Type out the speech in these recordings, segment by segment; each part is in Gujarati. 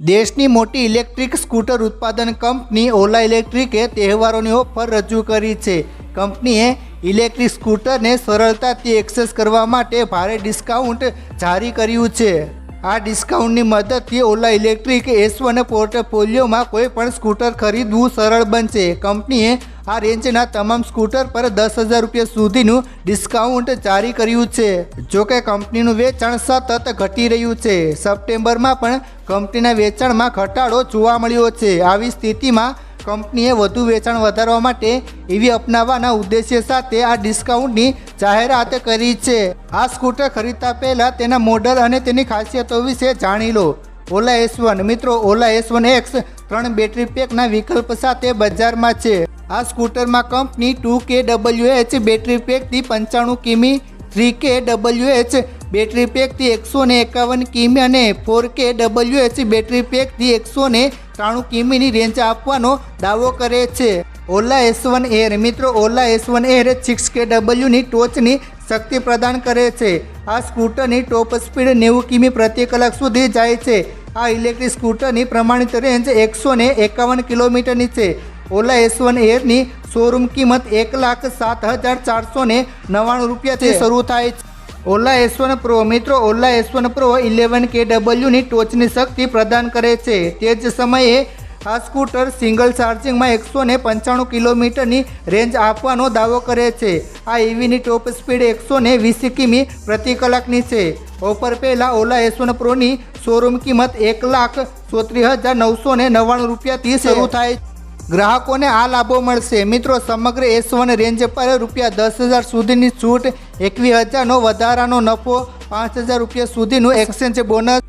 દેશની મોટી ઇલેક્ટ્રિક સ્કૂટર ઉત્પાદન કંપની ઓલા ઇલેક્ટ્રિકે તહેવારોની ઓફર રજૂ કરી છે. કંપનીએ ઇલેક્ટ્રિક સ્કૂટરને સરળતાથી એક્સેસ કરવા માટે ભારે ડિસ્કાઉન્ટ જારી કર્યું છે. આ ડિસ્કાઉન્ટની મદદથી ઓલા ઇલેક્ટ્રિક એસ વન પોર્ટફોલિયોમાં કોઈ પણ સ્કૂટર ખરીદવું સરળ બનશે. કંપનીએ આ રેન્જના તમામ સ્કૂટર પર દસ હજાર રૂપિયા સુધીનું ડિસ્કાઉન્ટ જારી કર્યું છે. જો કે કંપનીનું વેચાણ સતત ઘટી રહ્યું છે. સપ્ટેમ્બરમાં પણ કંપનીના વેચાણમાં ઘટાડો જોવા મળ્યો છે. આવી સ્થિતિમાં કંપનીએ વધુ વેચાણ વધારવા માટે એવી અપનાવવાના ઉદ્દેશ્ય સાથે આ ડિસ્કાઉન્ટની જાહેરાત કરી છે. આ સ્કૂટર ખરીદતા પહેલાં તેના મોડલ અને તેની ખાસિયતો વિશે જાણી લો. Ola S one. મિત્રો, ઓલા એસ વન એક્સ ત્રણ બેટરી પેકના વિકલ્પ સાથે બજારમાં છે. આ સ્કૂટરમાં company two K W H battery પેકથી પંચાણું કિમી, થ્રી કે ડબલ્યુ એચ બેટરી પેકથી એકસો ને એકાવન કિમી અને ફોર કે ડબલ્યુ એચ બેટરી પેકથી એકસો ને ત્રાણું કિમીની રેન્જ આપવાનો દાવો કરે છે. ઓલા એસ વન એર, મિત્રો, Ola S one air six K ડબલ્યુની ટોચની શક્તિ પ્રદાન કરે છે. આ સ્કૂટરની ટોપ સ્પીડ નેવું કિમી પ્રતિ કલાક સુધી જાય છે. આ ઇલેક્ટ્રિક સ્કૂટરની પ્રમાણિત રેન્જ એકસો ને એકાવન કિલોમીટરની છે. ઓલા એસ વન એરની શોરૂમ કિંમત એક લાખ સાત હજાર ચારસો ને નવ્વાણું રૂપિયાથી શરૂ થાય છે. ઓલા એસ વન પ્રો મિત્રો Ola S one pro eleven K ડબલ્યુની ટોચની શક્તિ પ્રદાન કરે છે. તે જ સમયે આ સ્કૂટર સિંગલ ચાર્જિંગમાં એકસો ને પંચાણું કિલોમીટરની રેન્જ આપવાનો દાવો કરે છે. આ ઇવીની ટોપ સ્પીડ એકસો ને વીસ કિમી પ્રતિ કલાકની છે. ઓફર પહેલાં ઓલા એસ વન પ્રોની શોરૂમ કિંમત એક લાખ ચોત્રીસ હજાર નવસો ને નવ્વાણું રૂપિયાથી શરૂ થાય ગ્રાહકોને આ લાભો મળશે. મિત્રો, સમગ્ર એસ વન રેન્જ પર રૂપિયા દસ હજાર સુધીની છૂટ, એકવીસ હજારનો વધારાનો નફો, પાંચ હજાર રૂપિયા સુધીનું એક્સચેન્જ બોનસ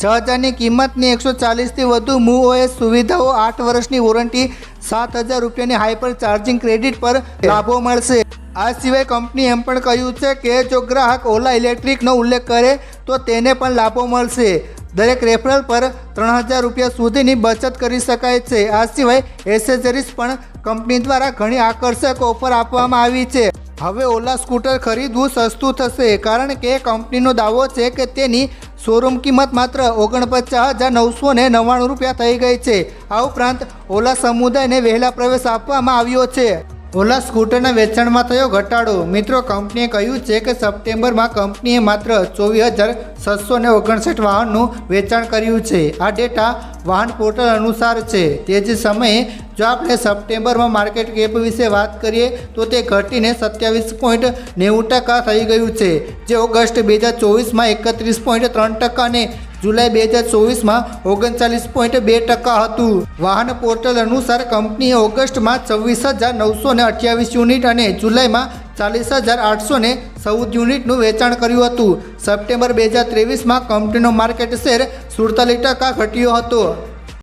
છ હજારની કિંમતની એકસો ચાલીસથી વધુ મૂવ સુવિધાઓ, આઠ વર્ષની વોરંટી સાત હજાર રૂપિયાની હાઈપર ચાર્જિંગ ક્રેડિટ પર લાભો મળશે. આ સિવાય કંપની એમ પણ કહ્યું છે કે જો ગ્રાહક ઓલા ઇલેક્ટ્રિકનો ઉલ્લેખ કરે, તો તેને પણ લાભો મળશે. દરેક રેફરલ પર ત્રણ હજાર રૂપિયા સુધીની બચત કરી શકાય છે. આ સિવાય એસેસરીઝ પણ કંપની દ્વારા ઘણી આકર્ષક ઓફર આપવામાં આવી છે. હવે ઓલા સ્કૂટર ખરીદવું સસ્તું થશે, કારણ કે કંપનીનો દાવો છે કે તેની શોરૂમ કિંમત માત્ર ઓગણપચાસ હજાર નવસો ને નવ્વાણું રૂપિયા થઈ ગઈ છે. આ ઉપરાંત ઓલા સમુદાયને વહેલા પ્રવેશ આપવામાં આવ્યો છે. ઓલા સ્કૂટરના વેચાણમાં થયો ઘટાડો. મિત્રો, કંપનીએ કહ્યું છે કે સપ્ટેમ્બરમાં કંપનીએ માત્ર ચોવીસ હજાર છસો ને ઓગણસાઠ વાહનનું વેચાણ કર્યું છે. આ ડેટા વાહન પોર્ટલ અનુસાર છે. તે જ સમયે, જો આપણે સપ્ટેમ્બરમાં માર્કેટ કેપ વિશે વાત કરીએ, તો તે ઘટીને સત્યાવીસ પોઈન્ટ નેવું ટકા થઈ ગયું છે. જે ઓગસ્ટ બે હજાર ચોવીસમાં એકત્રીસ પોઈન્ટ ત્રણ ટકા અને જુલાઈ બે હજાર ચોવીસમાં ઓગણચાલીસ પોઈન્ટ બે ટકા હતું. વાહન પોર્ટલ અનુસાર કંપનીએ ઓગસ્ટમાં છવ્વીસ હજાર નવસો ને અઠ્યાવીસ યુનિટ અને જુલાઈમાં ચાલીસ હજાર આઠસો ને ચૌદ યુનિટનું વેચાણ કર્યું હતું. સપ્ટેમ્બર બે હજાર ત્રેવીસમાં કંપનીનો માર્કેટ શેર સુડતાલીસ ટકા ઘટ્યો હતો.